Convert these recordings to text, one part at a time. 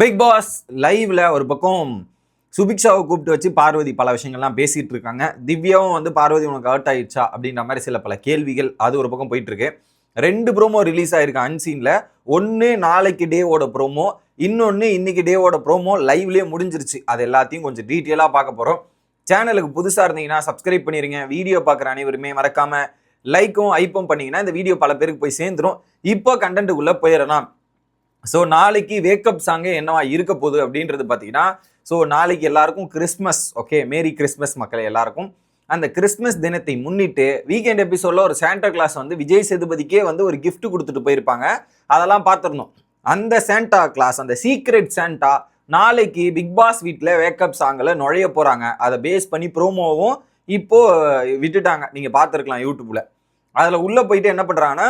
Big pass லைவ்ல ஒரு பக்கம் சுபிக்ஷாவை கூப்பிட்டு வச்சு பார்வதி பல விஷயங்கள்லாம் பேசிகிட்டு இருக்காங்க. திவ்யாவும் வந்து பார்வதி உனக்கு ஹர்ட் ஆயிடுச்சா? அப்படின்ற மாதிரி சில பல கேள்விகள் அது ஒரு பக்கம் போயிட்டு இருக்கு. ரெண்டு ப்ரோமோ ரிலீஸ் ஆயிருக்கு அன்சீன்ல ஒன்று நாளைக்கு டேவோட ப்ரோமோ இன்னொன்று இன்னைக்கு டேவோட ப்ரோமோ லைவ்லேயே முடிஞ்சிருச்சு. அது எல்லாத்தையும் கொஞ்சம் டீட்டெயிலாக பார்க்க போகிறோம் சேனலுக்கு புதுசாக இருந்தீங்கன்னா சப்ஸ்கிரைப் பண்ணிடுங்க வீடியோ பார்க்குற அனைவருமே மறக்காமல் லைக்கும் ஐப்பும் பண்ணிங்கன்னா இந்த வீடியோ பல பேருக்கு போய் சேர்ந்துரும். இப்போ கண்டென்ட்டுக்குள்ளே போயிடலாம். ஸோ நாளைக்கு வேக்கப் சாங்கே என்னவா இருக்க போகுது அப்படின்றது பார்த்தீங்கன்னா ஸோ நாளைக்கு எல்லாருக்கும் கிறிஸ்மஸ் ஓகே மேரி கிறிஸ்மஸ் மக்கள் எல்லாருக்கும். அந்த கிறிஸ்மஸ் தினத்தை முன்னிட்டு வீக்கெண்ட் எபிசோடில் ஒரு சாண்டா கிளாஸ் வந்து விஜய் சேதுபதிக்கே வந்து ஒரு கிஃப்ட் கொடுத்துட்டு போயிருப்பாங்க. அதெல்லாம் பார்த்துருந்தோம் அந்த சாண்டா கிளாஸ் அந்த சீக்ரெட் சாண்டா நாளைக்கு பிக் பாஸ் வீட்டில் வேக்கப் சாங்கில் நுழைய போகிறாங்க அதை பேஸ் பண்ணி ப்ரோமோவும் இப்போது விட்டுட்டாங்க. நீங்கள் பார்த்துருக்கலாம் யூடியூப்பில் அதில் உள்ளே போயிட்டு என்ன பண்ணுறாங்கன்னா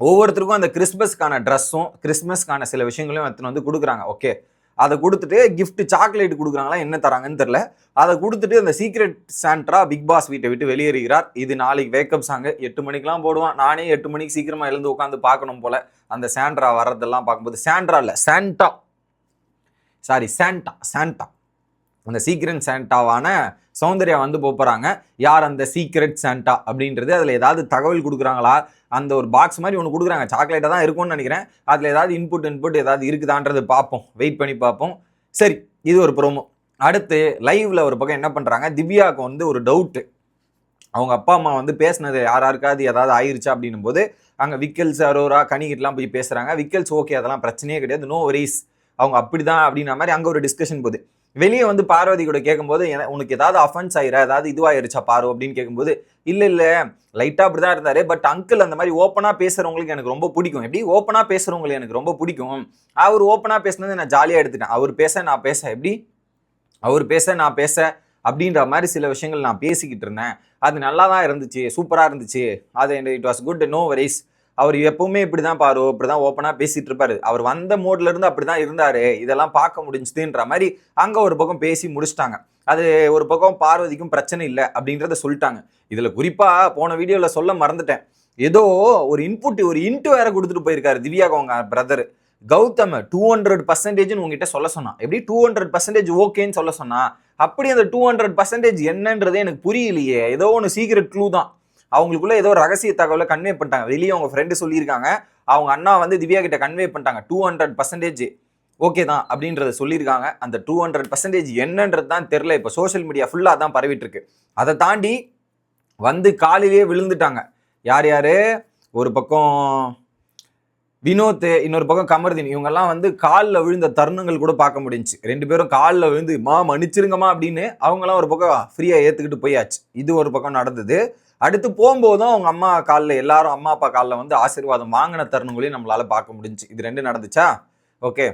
ஒவ்வொருத்தருக்கும் அந்த கிறிஸ்மஸ்க்கான ட்ரெஸ்ஸும் கிறிஸ்மஸ்க்கான சில விஷயங்களையும் எடுத்துன்னு வந்து கொடுக்குறாங்க. ஓகே அதை கொடுத்துட்டு கிஃப்ட் சாக்லேட் கொடுக்குறாங்களா என்ன தராங்கன்னு தெரில அதை கொடுத்துட்டு அந்த சீக்ரெட் சாண்ட்ரா பிக் பாஸ் வீட்டை விட்டு வெளியேறுகிறார். இது நாளைக்கு வேக்கப் சாங்கு எட்டு மணிக்கெலாம் போடுவான். நானே எட்டு மணிக்கு சீக்கிரமாக எழுந்து உட்காந்து பார்க்கணும் போல அந்த சாண்ட்ரா வர்றதெல்லாம் பார்க்கும்போது சாண்ட்ரா இல்லை சாண்டா சாரி சாண்டா சாண்டா அந்த சீக்ரெட் சாண்டாவான சௌந்தர்யா வந்து போகிறாங்க யார் அந்த சீக்ரெட் சாண்டா அப்படின்றது அதில் ஏதாவது தகவல் கொடுக்குறாங்களா? அந்த ஒரு பாக்ஸ் மாதிரி ஒன்று கொடுக்குறாங்க. சாக்லேட்டாக தான் இருக்கும்னு நினைக்கிறேன். அதில் ஏதாவது இன்புட் இன்புட் ஏதாவது இருக்குதான்றது பார்ப்போம். வெயிட் பண்ணி பார்ப்போம். சரி இது ஒரு ப்ரோமோ அடுத்து லைவ்ல ஒரு பக்கம் என்ன பண்ணுறாங்க திவ்யாவுக்கு வந்து ஒரு டவுட்டு அவங்க அப்பா அம்மா வந்து பேசுனது யார் யாருக்காவது ஏதாவது ஆயிருச்சா? அப்படின்னும் போது அங்கே விக்கல்ஸ் அரோரா கணிகிட்டலாம் போய் பேசுகிறாங்க விக்கல்ஸ் ஓகே அதெல்லாம் பிரச்சனையே கிடையாது. நோ வரிஸ் அவங்க அப்படி தான் அப்படின்ற மாதிரி அங்கே ஒரு டிஸ்கஷன் போகுது. வெளியே வந்து பார்வதி கூட கேட்கும்போது உனக்கு ஏதாவது அஃபென்ஸ் ஆயிரா? ஏதாவது இதுவாயிருச்சா பாரு? அப்படின்னு கேட்கும்போது இல்லை இல்லை. லைட்டாக அப்படி தான் இருந்தார். பட் அங்கிள் அந்த மாதிரி ஓப்பனாக பேசுகிறவங்களுக்கு எனக்கு ரொம்ப பிடிக்கும். எப்படி? ஓப்பனாக பேசுகிறவங்களுக்கு எனக்கு ரொம்ப பிடிக்கும். அவர் ஓப்பனாக பேசுனது நான் ஜாலியாக எடுத்துட்டேன். அவர் பேச நான் பேச. எப்படி? அவர் பேச நான் பேச. அப்படின்ற மாதிரி சில விஷயங்கள் நான் பேசிக்கிட்டு இருந்தேன். அது நல்லா தான் இருந்துச்சு. சூப்பராக இருந்துச்சு. அது it was good no worries அவர் எப்பவுமே இப்படி தான் பாரு இப்படி தான் ஓப்பனாக பேசிட்டு இருப்பாரு. அவர் வந்த மோட்ல இருந்து அப்படி தான் இருந்தாரு. இதெல்லாம் பார்க்க முடிஞ்சுதுன்ற மாதிரி அங்கே ஒரு பக்கம் பேசி முடிச்சிட்டாங்க. அது ஒரு பக்கம் பார்வதிக்கும் பிரச்சனை இல்லை அப்படின்றத சொல்லிட்டாங்க. இதில் குறிப்பாக போன வீடியோவில் சொல்ல மறந்துட்டேன். ஏதோ ஒரு இன்புட் ஒரு இன்ட்டு வேற கொடுத்துட்டு போயிருக்காரு திவ்யா அவங்க பிரதர் கௌதம் டூ ஹண்ட்ரட் பர்சன்டேஜ்னு உங்ககிட்ட சொல்ல சொன்னான். எப்படி டூ ஹண்ட்ரட் பர்சன்டேஜ் ஓகேன்னு சொல்ல சொன்னா அப்படி அந்த டூ ஹண்ட்ரட் பர்சன்டேஜ் என்னன்றதே எனக்கு புரியலையே. ஏதோ ஒன்று சீக்கிரட் க்ளூ தான். அவங்களுக்குள்ள ஏதோ ரகசிய தகவலை கன்வே பண்ணிட்டாங்க. வெளியே அவங்க ஃப்ரெண்டு சொல்லியிருக்காங்க. அவங்க அண்ணா வந்து திவ்யா கிட்ட கன்வே பண்ணிட்டாங்க. டூ ஹண்ட்ரட் பர்சன்டேஜ் ஓகே தான் அப்படின்றத சொல்லியிருக்காங்க. அந்த டூ ஹண்ட்ரட் பர்சன்டேஜ் என்னன்றது தான் தெரில இப்போ சோஷியல் மீடியா ஃபுல்லாக தான் பரவிட்டு இருக்கு அதை தாண்டி வந்து காலிலேயே விழுந்துட்டாங்க. யார் யார்? ஒரு பக்கம் வினோத் இன்னொரு பக்கம் கமர்தீன். இவங்கெல்லாம் வந்து காலில் விழுந்த தருணங்கள் கூட பார்க்க முடிஞ்சுச்சு. ரெண்டு பேரும் காலில் விழுந்து மா மன்னிச்சிருங்கம்மா அப்படின்னு அவங்களாம் ஒரு பக்கம் ஃப்ரீயாக ஏற்றுக்கிட்டு போயாச்சு. இது ஒரு பக்கம் நடந்தது. அடுத்து போகும்போதும் அவங்க அம்மா காலில் எல்லாரும் அம்மா அப்பா காலில் வந்து ஆசீர்வாதம் வாங்கின தருணங்களையும் நம்மளால் பார்க்க முடிஞ்சுச்சு இது ரெண்டு நடந்துச்சா? ஓகே.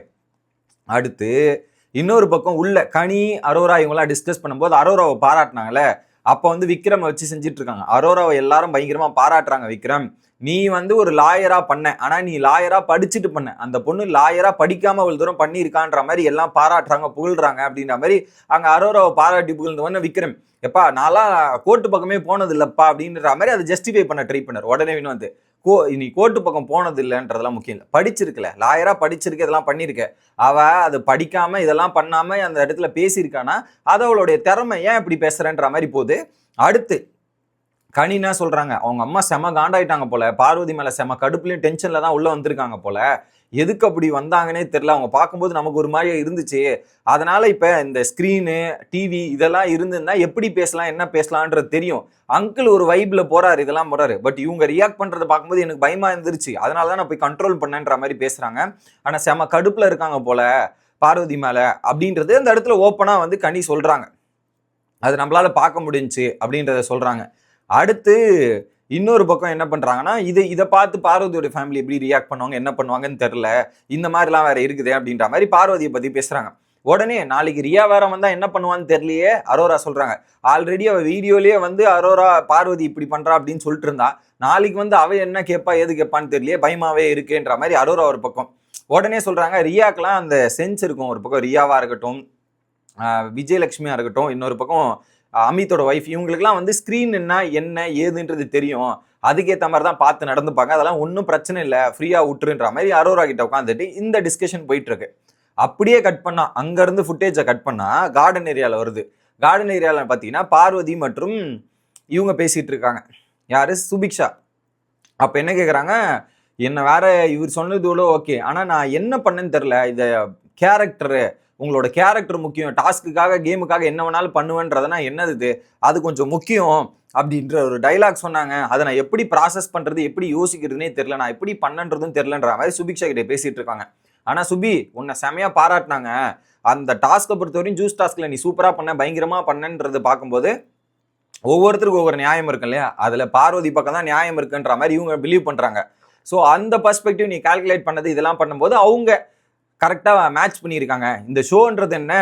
அடுத்து இன்னொரு பக்கம் உள்ள கனி அரோரா இவங்களாம் டிஸ்கஸ் பண்ணும்போது அரோராவை பாராட்டினாங்களே. அப்போ வந்து விக்ரம் வச்சு செஞ்சுட்டு இருக்காங்க அரோராவை எல்லாரும் பயங்கரமா பாராட்டுறாங்க விக்ரம். நீ வந்து ஒரு லாயரா பண்ண. ஆனா நீ லாயரா படிச்சுட்டு பண்ண. அந்த பொண்ணு லாயரா படிக்காம அவ்வளவு தூரம் பண்ணியிருக்கான்ற மாதிரி எல்லாம் பாராட்டுறாங்க புகழ்றாங்க அப்படின்ற மாதிரி அங்க அரோராவை பாராட்டி புகழ்ந்தவொடனே விக்ரம். எப்பா நான்லாம் கோர்ட்டு பக்கமே போனது இல்லப்பா அப்படின்ற மாதிரி அதை ஜஸ்டிஃபை பண்ண ட்ரை பண்ணார். உடனே வந்து கோ நீ கோர்ட்டு பக்கம் போனது இல்லைன்றதெல்லாம் முக்கியம் இல்லை. படிச்சிருக்கல. லாயராக படிச்சிருக்க இதெல்லாம் பண்ணியிருக்க அவ அது படிக்காமல் இதெல்லாம் பண்ணாமல் அந்த இடத்துல பேசியிருக்கானா அது அவளுடைய திறமை. ஏன் இப்படி பேசுகிறேன்ற மாதிரி போகுது. அடுத்து கனினா சொல்கிறாங்க அவங்க அம்மா செம காண்டாயிட்டாங்க போல. பார்வதி மேலே செம கடுப்புலையும் டென்ஷனில் தான் உள்ளே வந்திருக்காங்க போல. எதுக்கு அப்படி வந்தாங்கன்னே தெரில அவங்க பார்க்கும்போது நமக்கு ஒரு மாதிரியா இருந்துச்சு. அதனால இப்போ இந்த ஸ்க்ரீனு டிவி இதெல்லாம் இருந்ததுன்னா எப்படி பேசலாம் என்ன பேசலான்றது தெரியும். அங்கிள் ஒரு வைப்ல போறாரு இதெல்லாம் போறாரு. பட் இவங்க ரியாக்ட் பண்றதை பார்க்கும்போது எனக்கு பயமா இருந்துருச்சு. அதனால தான் நான் போய் கண்ட்ரோல் பண்ணேன்ற மாதிரி பேசுறாங்க. ஆனால் செம கடுப்புல இருக்காங்க போல பார்வதி மேலே அப்படின்றது அந்த இடத்துல ஓப்பனாக வந்து கனி சொல்கிறாங்க அது நம்மளால் பார்க்க முடிஞ்சுச்சு அப்படின்றத சொல்கிறாங்க அடுத்து இன்னொரு பக்கம் என்ன பண்ணுறாங்கன்னா இது இதை பார்த்து பார்வதியோட ஃபேமிலி எப்படி ரியாக்ட் பண்ணுவாங்க என்ன பண்ணுவாங்கன்னு தெரில இந்த மாதிரிலாம் வேறு இருக்குது அப்படின்ற மாதிரி பார்வதியை பற்றி பேசுகிறாங்க உடனே நாளைக்கு ரியா வேற வந்தால் என்ன பண்ணுவான்னு தெரியலையே அரோரா சொல்கிறாங்க ஆல்ரெடி அவள் வீடியோலேயே வந்து அரோரா பார்வதி இப்படி பண்ணுறா அப்படின்னு சொல்லிட்டு இருந்தா. நாளைக்கு வந்து அவள் என்ன கேட்பா எது கேட்பான்னு தெரியலையே பயமாவே இருக்குன்ற மாதிரி அரோரா ஒரு பக்கம். உடனே சொல்கிறாங்க ரியாக்கெலாம் அந்த சென்ஸ் இருக்கும் ஒரு பக்கம். ரியாவாக இருக்கட்டும் விஜயலட்சுமியாக இருக்கட்டும் இன்னொரு பக்கம் அமித்தோட ஒய்ஃப் இவங்களுக்குலாம் வந்து ஸ்க்ரீன் என்ன என்ன ஏதுன்றது தெரியும். அதுக்கேற்ற மாதிரி தான் பார்த்து நடந்துப்பாங்க. அதெல்லாம் ஒன்றும் பிரச்சனை இல்லை. ஃப்ரீயாக விட்டுருன்ற மாதிரி அரோரா கிட்ட உட்காந்துட்டு இந்த டிஸ்கஷன் போயிட்டுருக்கு. அப்படியே கட் பண்ணா அங்கேருந்து ஃபுட்டேஜை கட் பண்ணால் கார்டன் ஏரியாவில் வருது. கார்டன் ஏரியாவில் பார்த்தீங்கன்னா பார்வதி மற்றும் இவங்க பேசிகிட்டு இருக்காங்க யார்? சுபிக்ஷா. அப்போ என்ன கேட்குறாங்க என்ன வேற இவர் சொன்னது கூட ஓகே ஆனால் நான் என்ன பண்ணேன்னு தெரில இதை கேரக்டரு உங்களோட கேரக்டர் முக்கியம். டாஸ்க்குக்காக கேமுக்காக என்ன வேணாலும் பண்ணுவேன்றதுனா என்னது அது கொஞ்சம் முக்கியம் அப்படின்ற ஒரு டைலாக் சொன்னாங்க. அதை நான் எப்படி ப்ராசஸ் பண்ணுறது எப்படி யோசிக்கிறதுனே தெரில நான் எப்படி பண்ணன்றதும் தெரிலன்ற மாதிரி சுபிக்ஷா கிட்டே பேசிட்டு இருக்காங்க. ஆனால் சுபி உன்னை செமையா பாராட்டினாங்க. அந்த டாஸ்க்கை பொறுத்தவரையும் ஜூஸ் டாஸ்கில் நீ சூப்பராக பண்ண பயங்கரமாக பண்ணன்றது பார்க்கும்போது ஒவ்வொருத்தருக்கும் ஒவ்வொரு நியாயம் இருக்கு இல்லையா? அதில் பார்வதி பக்கம் தான் நியாயம் இருக்குன்ற மாதிரி இவங்க பிலீவ் பண்ணுறாங்க ஸோ அந்த பர்ஸ்பெக்டிவ் நீ கால்குலேட் பண்ணது இதெல்லாம் பண்ணும்போது அவங்க கரெக்டாக மேட்ச் பண்ணியிருக்காங்க. இந்த ஷோன்றது என்ன?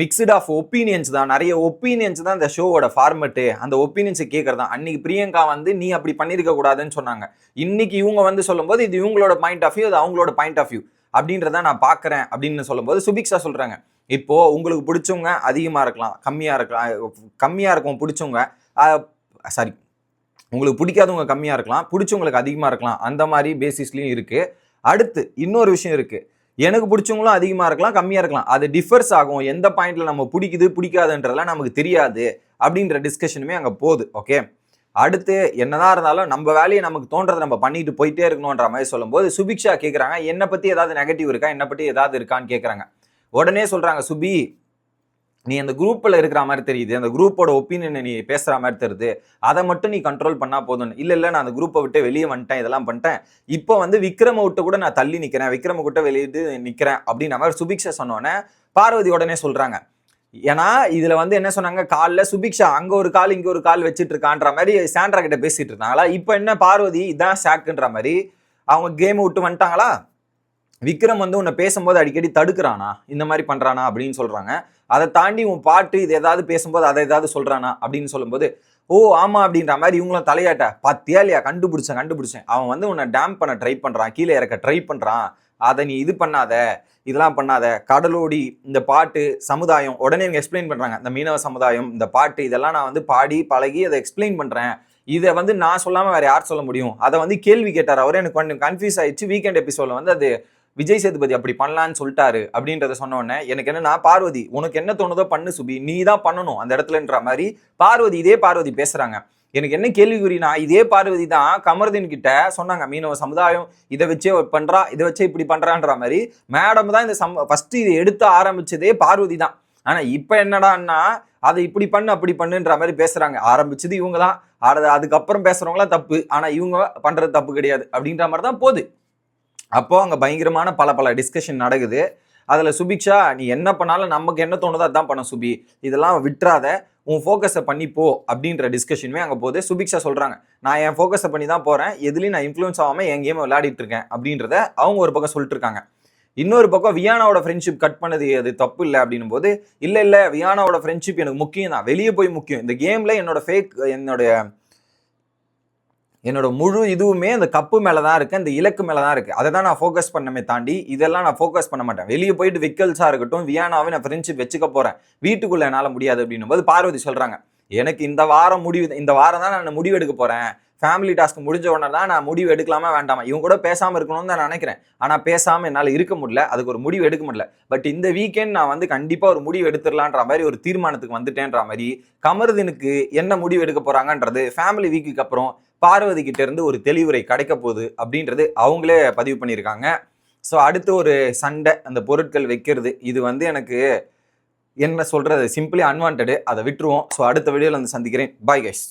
மிக்சட் ஆஃப் ஒப்பீனியன்ஸ் தான். நிறைய ஒப்பீனியன்ஸ் தான் இந்த ஷோவோட ஃபார்மெட்டு அந்த ஒப்பீனியன்ஸை கேட்குறது தான் அன்னைக்கு பிரியங்கா வந்து நீ அப்படி பண்ணியிருக்க கூடாதுன்னு சொன்னாங்க. இன்னைக்கு இவங்க வந்து சொல்லும்போது இது இவங்களோட பாயிண்ட் ஆஃப் வியூ அது அவங்களோட பாயிண்ட் ஆஃப் வியூ அப்படின்றத நான் பார்க்குறேன் அப்படின்னு சொல்லும்போது சுபிக்ஷா சொல்கிறாங்க இப்போ உங்களுக்கு பிடிச்சவங்க அதிகமாக இருக்கலாம். கம்மியாக இருக்கலாம். கம்மியாக இருக்கும் பிடிச்சவங்க சாரி உங்களுக்கு பிடிக்காதவங்க கம்மியாக இருக்கலாம். பிடிச்சவங்களுக்கு அதிகமாக இருக்கலாம். அந்த மாதிரி பேசிஸ்லையும் இருக்குது அடுத்து இன்னொரு விஷயம் இருக்குது எனக்கு பிடிச்சவங்களும் அதிகமாக இருக்கலாம் கம்மியாக இருக்கலாம். அது டிஃபர்ஸ் ஆகும். எந்த பாயிண்ட்ல நம்ம பிடிக்குது பிடிக்காதுன்றதெல்லாம் நமக்கு தெரியாது அப்படின்ற டிஸ்கஷனுமே அங்கே போகுது ஓகே அடுத்து என்னதான் இருந்தாலும் நம்ம வேலையை நமக்கு தோன்றதை நம்ம பண்ணிட்டு போயிட்டே இருக்கணுன்ற மாதிரி சொல்லும்போது சுபிக்ஷா கேட்குறாங்க என்னை பற்றி ஏதாவது நெகட்டிவ் இருக்கா? என்னை பற்றி ஏதாவது இருக்கான்னு கேட்குறாங்க உடனே சொல்கிறாங்க சுபி நீ அந்த குரூப்பில் இருக்கிற மாதிரி தெரியுது அந்த குரூப்போட ஒப்பீனியனை நீ பேசுகிற மாதிரி தெரியுது அதை மட்டும் நீ கண்ட்ரோல் பண்ணால் போதும். இல்லை இல்லை நான் அந்த குரூப்பை விட்டு வெளியே வந்துட்டேன் இதெல்லாம் பண்ணிட்டேன். இப்போ வந்து விக்ரம விட்டு கூட நான் தள்ளி நிற்கிறேன் விக்ரம விட்டு வெளியிட்டு நிற்கிறேன் அப்படின்ற மாதிரி சுபிக்ஷா சொன்னோன்னே பார்வதி உடனே சொல்கிறாங்க ஏன்னா இதில் வந்து என்ன சொன்னாங்க? காலில் சுபிக்ஷா அங்கே ஒரு கால் இங்கே ஒரு கால் வச்சுட்டு இருக்கான்ற மாதிரி சாண்ட்ரா கிட்ட பேசிகிட்டு இருந்தாங்களா? இப்போ என்ன பார்வதி இதான் ஷாக்குன்ற மாதிரி அவங்க கேம் விட்டு வந்துட்டாங்களா? விக்ரம் வந்து உன்னை பேசும்போது அடிக்கடி தடுக்கிறானா? இந்த மாதிரி பண்ணுறானா அப்படின்னு சொல்கிறாங்க அதை தாண்டி உன் பாட்டு இது ஏதாவது பேசும்போது அதை ஏதாவது சொல்கிறானா அப்படின்னு சொல்லும்போது ஓ ஆமா அப்படின்ற மாதிரி இவங்களும் தலையாட்ட பார்த்தியா இல்லையா? கண்டுபிடிச்சேன் கண்டுபிடிச்சேன். அவன் வந்து உன்னை டேம் பண்ண ட்ரை பண்ணுறான் கீழே இறக்க ட்ரை பண்ணுறான் அதை நீ இது பண்ணாத இதெல்லாம் பண்ணாத. கடலோடி இந்த பாட்டு சமுதாயம். உடனே இவங்க எக்ஸ்பிளைன் பண்ணுறாங்க இந்த மீனவ சமுதாயம் இந்த பாட்டு இதெல்லாம் நான் வந்து பாடி பழகி அதை எக்ஸ்பிளைன் பண்ணுறேன் இதை வந்து நான் சொல்லாமல் வேறு யார் சொல்ல முடியும்? அதை வந்து கேள்வி கேட்டார் அவரே. எனக்கு கொஞ்சம் கன்ஃபியூஸ் ஆயிடுச்சு. வீக்கெண்ட் எபிசோடில் வந்து அது விஜய் சேதுபதி அப்படி பண்ணலான்னு சொல்லிட்டாரு அப்படின்றத சொன்ன உடனே எனக்கு என்னன்னா பார்வதி உனக்கு என்ன தோணுதோ பண்ணு சுபி நீ தான் பண்ணணும் அந்த இடத்துலன்ற மாதிரி பார்வதி இதே பார்வதி பேசுறாங்க. எனக்கு என்ன கேள்விக்குறினா இதே பார்வதி தான் கமர்தீன் கிட்ட சொன்னாங்க மீனவ சமுதாயம் இதை வச்சே பண்றா இதை வச்சே இப்படி பண்றான்ற மாதிரி. மேடம் தான் இந்த சம் ஃபர்ஸ்ட் இதை எடுத்து ஆரம்பிச்சதே பார்வதி தான். ஆனா இப்ப என்னடான்னா அதை இப்படி பண்ணு அப்படி பண்ணுன்ற மாதிரி பேசுறாங்க. ஆரம்பிச்சது இவங்க தான். அதுக்கப்புறம் பேசுறவங்களாம் தப்பு. ஆனா இவங்க பண்றது தப்பு கிடையாது அப்படின்ற மாதிரி தான் போகுது. அப்போது அங்கே பயங்கரமான பல பல டிஸ்கஷன் நடக்குது. அதில் சுபிக்ஷா நீ என்ன பண்ணாலும் நமக்கு என்ன தோணுதோ அதான் பண்ண சுபி. இதெல்லாம் விட்டுறாத. உன் ஃபோக்கஸை பண்ணி போ. அப்படின்ற டிஸ்கஷனுமே அங்கே போது சுபிக்ஷா சொல்கிறாங்க நான் என் ஃபோக்கஸை பண்ணி தான் போகிறேன் எதுலேயும் நான் இன்ஃப்ளூயன்ஸ் ஆகாமல் என் கேமை விளையாடிட்டு இருக்கேன். அப்படின்றத அவங்க ஒரு பக்கம் சொல்லிட்டு இருக்காங்க. இன்னொரு பக்கம் வியானாவோட ஃப்ரெண்ட்ஷிப் கட் பண்ணது அது தப்பு இல்லை அப்படின்னும் போது இல்லை இல்லை வியானாவோட ஃப்ரெண்ட்ஷிப் எனக்கு முக்கியம் தான். வெளியே போய் முக்கியம். இந்த கேமில் என்னோட ஃபேக் என்னோட என்னோட முழு இதுவுமே அந்த கப்பு மேலே தான் இருக்குது அந்த இலக்கு மேலே தான் இருக்குது அதை தான் நான் ஃபோக்கஸ் பண்ணமே தாண்டி இதெல்லாம் நான் ஃபோக்கஸ் பண்ண மாட்டேன். வெளியே போயிட்டு விக்கல்ஸாக இருக்கட்டும் வியானாவே நான் ஃப்ரெண்ட்ஷிப் வச்சுக்க போகிறேன் வீட்டுக்குள்ள என்னால் முடியாது அப்படின்னும் போது பார்வதி சொல்கிறாங்க எனக்கு இந்த வாரம் முடிவு இந்த வாரம் தான் நான் முடிவு எடுக்க போகிறேன் ஃபேமிலி டாஸ்க் முடிஞ்ச உடனே தான் நான் முடிவு எடுக்கலாமா வேண்டாமா? இவங்க கூட பேசாமல் இருக்கணும்னு தான் நான் நினைக்கிறேன். ஆனால் பேசாமல் என்னால் இருக்க முடியல. அதுக்கு ஒரு முடிவு எடுக்க முடியல. பட் இந்த வீக்கெண்ட் நான் வந்து கண்டிப்பாக ஒரு முடிவு எடுத்துடலான்ற மாதிரி ஒரு தீர்மானத்துக்கு வந்துட்டேன்ற மாதிரி கமருதினுக்கு என்ன முடிவு எடுக்க போகிறாங்கன்றது ஃபேமிலி வீக்குக்கு அப்புறம் பார்வதி கிட்ட இருந்து ஒரு தெளிவுரை கிடைக்க போகுது அப்படின்றது அவங்களே பதிவு பண்ணியிருக்காங்க. ஸோ அடுத்து ஒரு சண்டை அந்த பொருட்கள் வைக்கிறது இது வந்து எனக்கு என்ன சொல்கிறது சிம்பிளி அன்வான்டு அதை விட்டுருவோம். ஸோ அடுத்த வீடியோவில் வந்து சந்திக்கிறேன். Bye guys